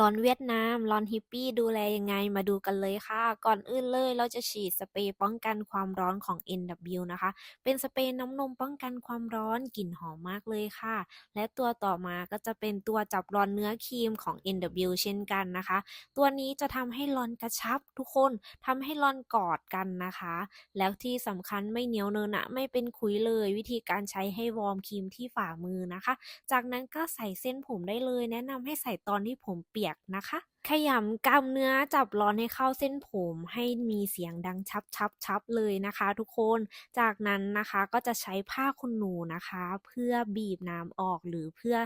ร้อนเวียดนาม ร้อนฮิปปี้ดูแลยังไงมาดูกันเลยค่ะ ก่อนอื่นเลยเราจะฉีดสเปรย์ป้องกันความร้อนของ NW นะคะ เป็นสเปรย์น้ำนมป้องกันความร้อนกลิ่นหอมมากเลยค่ะ และตัวต่อมาก็จะเป็นตัวจับร้อนเนื้อครีมของ NW เช่นกันนะคะ ตัวนี้จะทำให้ร้อนกระชับทุกคนทำให้ร้อนกอดกันนะคะ แล้วที่สำคัญไม่เหนียวเนอะหนะไม่เป็นขุยเลยวิธีการใช้ให้วอร์มครีมที่ฝ่ามือนะคะ จากนั้นก็ใส่เส้นผมได้เลย แนะนำให้ใส่ตอนที่ผมเปียียกนะคะ ขยำกล้ามเนื้อจับร้อนให้เข้าเส้นผม ให้มีเสียงดังชับๆๆเลยนะคะทุกคน จากนั้นนะคะก็จะใช้ผ้าขนหนูนะคะ เพื่อบีบน้ำออกหรือเพื่อ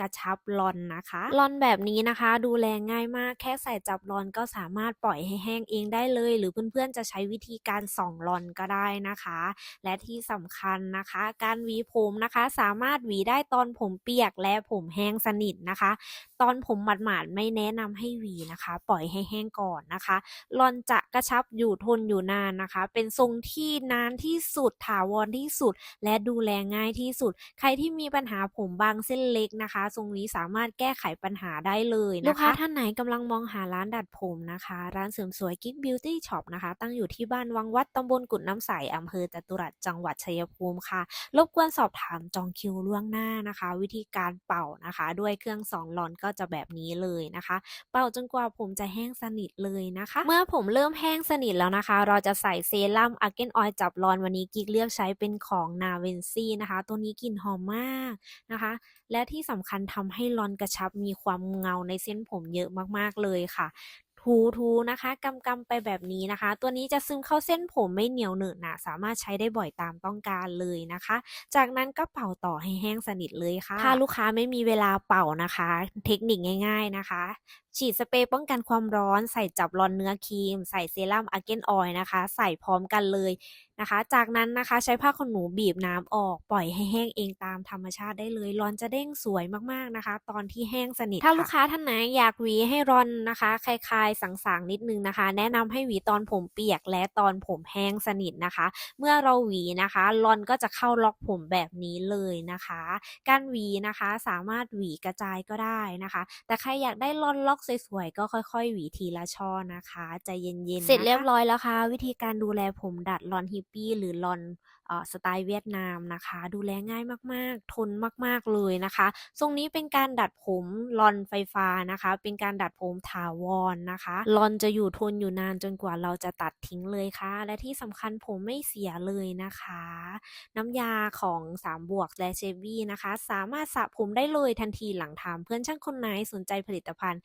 กระชับร้อนนะคะร้อนแบบนี้นะคะ ดูแลง่ายมากแค่ใส่จับร้อนก็สามารถปล่อยให้แห้งเองได้เลย หรือเพื่อนๆจะใช้วิธีการส่องร้อนก็ได้นะคะ และที่สำคัญนะคะ การหวีผมนะคะ สามารถหวีได้ตอนผมเปียกและผมแห้งสนิทนะคะ ตอนผมหมาดๆไม่แนะนำให้หวีนะคะ ปล่อยให้แห้งก่อนนะคะรอนจะกระชับอยู่ทนอยู่นานนะคะ เป็นทรงที่นานที่สุดถาวรที่สุด และดูแลง่ายที่สุด ใครที่มีปัญหาผมบางเส้นเล็กนะคะ ทรงนี้สามารถแก้ไขปัญหาได้เลยนะคะลูกค้าท่านไหนกำลังมองหาร้านดัดผมนะคะ ร้านเสริมสวยกิ๊กบิวตี้ช็อปนะคะ ตั้งอยู่ที่บ้านวังวัดตำบลกุดน้ำใสอำเภอจตุรัสจังหวัดชัยภูมิค่ะ รบกวนสอบถามจองคิวล่วงหน้านะคะ วิธีการเป่านะคะ ด้วยเครื่องสอนร้อนก็จะแบบนี้เลยนะคะ เป่าจนกว่าผมจะแห้งสนิทเลยนะคะ เมื่อผมเริ่มแห้งสนิทแล้วนะคะ เราจะใส่เซรั่ม Argan Oil จับร้อนวันนี้กิ๊กเลือกใช้เป็นของ Navency นะคะ ตัวนี้กลิ่นหอมมากนะคะ และที่สำคัญทำให้ร้อนกระชับมีความเงาในเส้นผมเยอะมากๆเลยค่ะถูๆนะคะกำๆไปแบบนี้นะคะ ตัวนี้จะซึมเข้าเส้นผมไม่เหนียวเหนอะหนะสามารถใช้ได้บ่อยตามต้องการเลยนะคะ จากนั้นก็เป่าต่อให้แห้งสนิทเลยค่ะ ถ้าลูกค้าไม่มีเวลาเป่านะคะ เทคนิคง่าย ๆนะคะ ฉีดสเปรย์ป้องกันความร้อนใส่จับร้อนเนื้อครีม ใส่เซรั่ม Argan Oil นะคะ ใส่พร้อมกันเลยนะคะ จากนั้นนะคะใช้ผ้าขนหนูบีบน้ำออกปล่อยให้แห้งเองตามธรรมชาติได้เลยร้อนจะเด้งสวยมากๆนะคะ ตอนที่แห้งสนิทถ้าลูกค้าท่านไหนอยากหวีให้ร้อนนะคะคลายๆสางๆนิดหนึ่งนะคะ แนะนำให้หวีตอนผมเปียกและตอนผมแห้งสนิทนะคะ เมื่อเราหวีนะคะร้อนก็จะเข้าล็อกผมแบบนี้เลยนะคะ การหวีนะคะสามารถหวีกระจายก็ได้นะคะ แต่ใครอยากได้ร้อนล็อกสวยๆ ก็ค่อยๆ หวีทีละช่อนะคะใจเย็นๆ เสร็จเรียบร้อยแล้วค่ะ วิธีการดูแลผมดัดรอนฮิปปี้หรือรอนสไตล์เวียดนามนะคะ ดูแลง่ายมากๆ ทนมากๆเลยนะคะทรงนี้เป็นการดัดผมรอนไฟฟ้านะคะ เป็นการดัดผมถาวรนะคะรอนจะอยู่ทนอยู่นานจนกว่าเราจะตัดทิ้งเลยค่ะ และที่สำคัญผมไม่เสียเลยนะคะ น้ำยาของสามบวกและเชฟวี่นะคะ สามารถสระผมได้เลยทันทีหลังทำเพื่อนช่างคนไหนสนใจผลิตภัณฑ์